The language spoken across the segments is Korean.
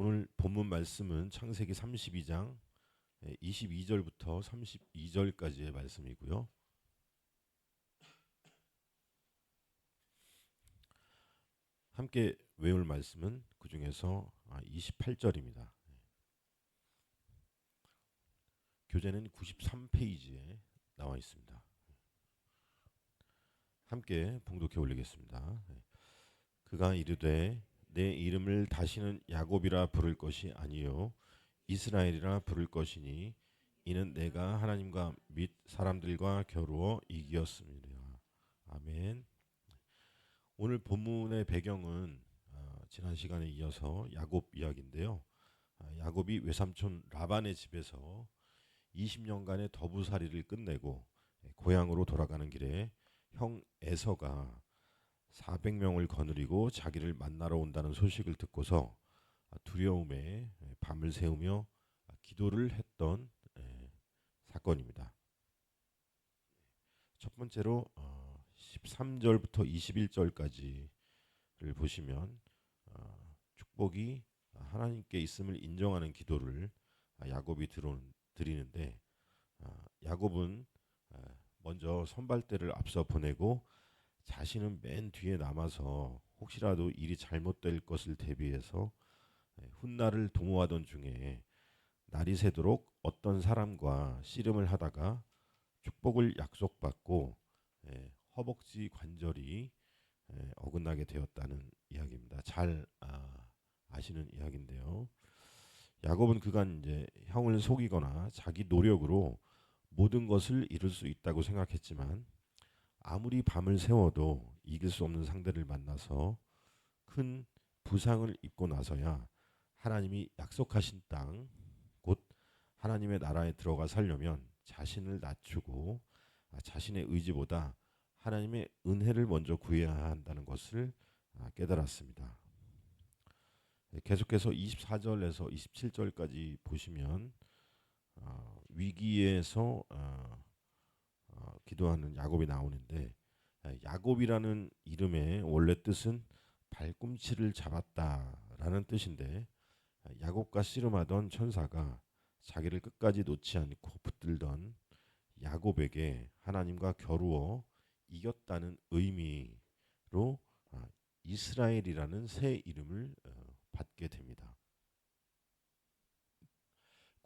오늘 본문 말씀은 창세기 32장 22절부터 32절까지의 말씀이고요. 함께 외울 말씀은 그 중에서 28절입니다. 교재는 93페이지에 나와 있습니다. 함께 봉독해 올리겠습니다. 그가 이르되 내 이름을 다시는 야곱이라 부를 것이 아니요 이스라엘이라 부를 것이니 이는 내가 하나님과 및 사람들과 겨루어 이기었습니다. 아멘. 오늘 본문의 배경은 어, 지난 시간에 이어서 야곱 이야기인데요. 아, 야곱이 외삼촌 라반의 집에서 20년간의 더부살이를 끝내고 고향으로 돌아가는 길에 형 에서가 400명을 거느리고 자기를 만나러 온다는 소식을 듣고서 두려움에 밤을 새우며 기도를 했던 사건입니다. 첫 번째로 13절부터 어, 21절까지를 보시면 어, 축복이 하나님께 있음을 인정하는 기도를 야곱이 드리는데 어, 야곱은 먼저 선발대를 앞서 보내고 자신은 맨 뒤에 남아서 혹시라도 일이 잘못될 것을 대비해서 훗날을 도모하던 중에 날이 새도록 어떤 사람과 씨름을 하다가 축복을 약속받고 허벅지 관절이 어긋나게 되었다는 이야기입니다. 잘 아, 아시는 이야기인데요. 야곱은 그간 이제 형을 속이거나 자기 노력으로 모든 것을 이룰 수 있다고 생각했지만 아무리 밤을 새워도 이길 수 없는 상대를 만나서 큰 부상을 입고 나서야 하나님이 약속하신 땅, 곧 하나님의 나라에 들어가 살려면 자신을 낮추고 아, 자신의 의지보다 하나님의 은혜를 먼저 구해야 한다는 것을 아, 깨달았습니다. 네, 계속해서 24절에서 27절까지 보시면 어, 위기에서 어, 어, 기도하는 야곱이 나오는데 야곱이라는 이름의 원래 뜻은 발꿈치를 잡았다라는 뜻인데 야곱과 씨름하던 천사가 자기를 끝까지 놓지 않고 붙들던 야곱에게 하나님과 겨루어 이겼다는 의미로 아, 이스라엘이라는 새 이름을 받게 됩니다.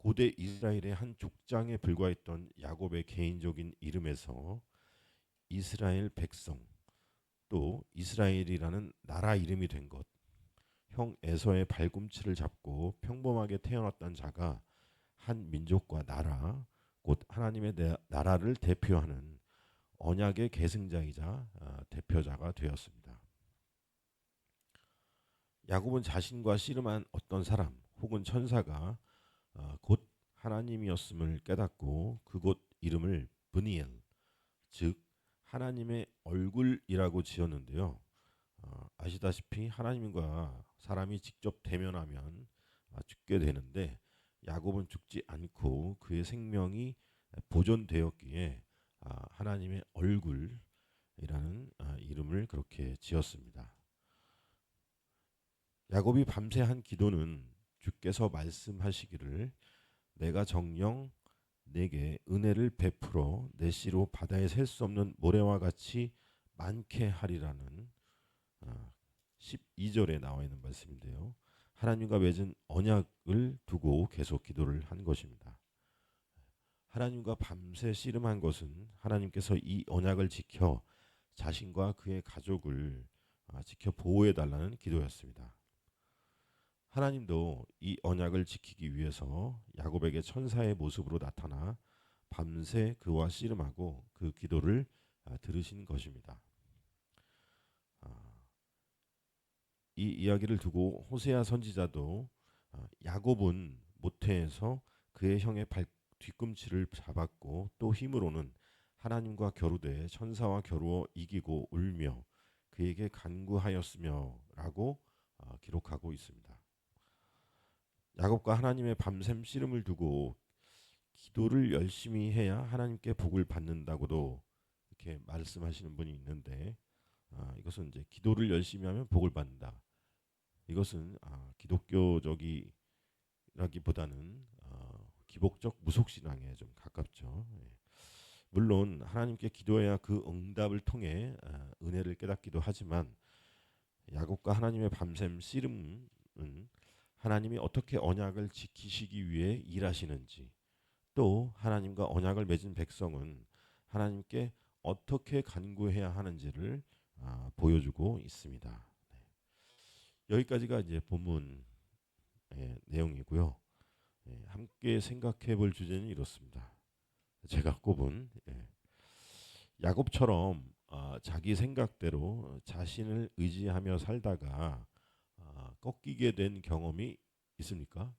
고대 이스라엘의 한 족장에 불과했던 야곱의 개인적인 이름에서 이스라엘 백성 또 이스라엘이라는 나라 이름이 된 것. 형 에서의 발꿈치를 잡고 평범하게 태어났던 자가 한 민족과 나라 곧 하나님의 나라를 대표하는 언약의 계승자이자 아, 대표자가 되었습니다. 야곱은 자신과 씨름한 어떤 사람 혹은 천사가 어, 곧 하나님이었음을 깨닫고 그곳 이름을 브니엘 즉 하나님의 얼굴이라고 지었는데요. 어, 아시다시피 하나님과 사람이 직접 대면하면 아, 죽게 되는데 야곱은 죽지 않고 그의 생명이 보존되었기에 아, 하나님의 얼굴이라는 아, 이름을 그렇게 지었습니다. 야곱이 밤새 한 기도는 주께서 말씀하시기를 내가 정령 내게 은혜를 베풀어 내 씨로 바다에 셀 수 없는 모래와 같이 많게 하리라는 12절에 아, 나와 있는 말씀인데요. 하나님과 맺은 언약을 두고 계속 기도를 한 것입니다. 하나님과 밤새 씨름한 것은 하나님께서 이 언약을 지켜 자신과 그의 가족을 아, 지켜 보호해 달라는 기도였습니다. 하나님도 이 언약을 지키기 위해서 야곱에게 천사의 모습으로 나타나 밤새 그와 씨름하고 그 기도를 아, 들으신 것입니다. 아, 이 이야기를 두고 호세아 선지자도 아, 야곱은 모태에서 그의 형의 발 뒤꿈치를 잡았고 또 힘으로는 하나님과 겨루되 천사와 겨루어 이기고 울며 그에게 간구하였으며라고 기록하고 있습니다. 야곱과 하나님의 밤샘 씨름을 두고 기도를 열심히 해야 하나님께 복을 받는다고도 이렇게 말씀하시는 분이 있는데 아, 이것은 이제 기도를 열심히 하면 복을 받는다. 이것은 아, 기독교적이라기보다는 어, 기복적 무속신앙에 좀 가깝죠. 예. 물론 하나님께 기도해야 그 응답을 통해 아, 은혜를 깨닫기도 하지만 야곱과 하나님의 밤샘 씨름은 하나님이 어떻게 언약을 지키시기 위해 일하시는지 또 하나님과 언약을 맺은 백성은 하나님께 어떻게 간구해야 하는지를 아, 보여주고 있습니다. 네. 여기까지가 이제 본문 의 내용이고요. 예, 함께 생각해 볼 주제는 이렇습니다. 제가 꼽은 예, 야곱처럼 아, 자기 생각대로 자신을 의지하며 살다가 아, 꺾이게 된 경험이 있습니까?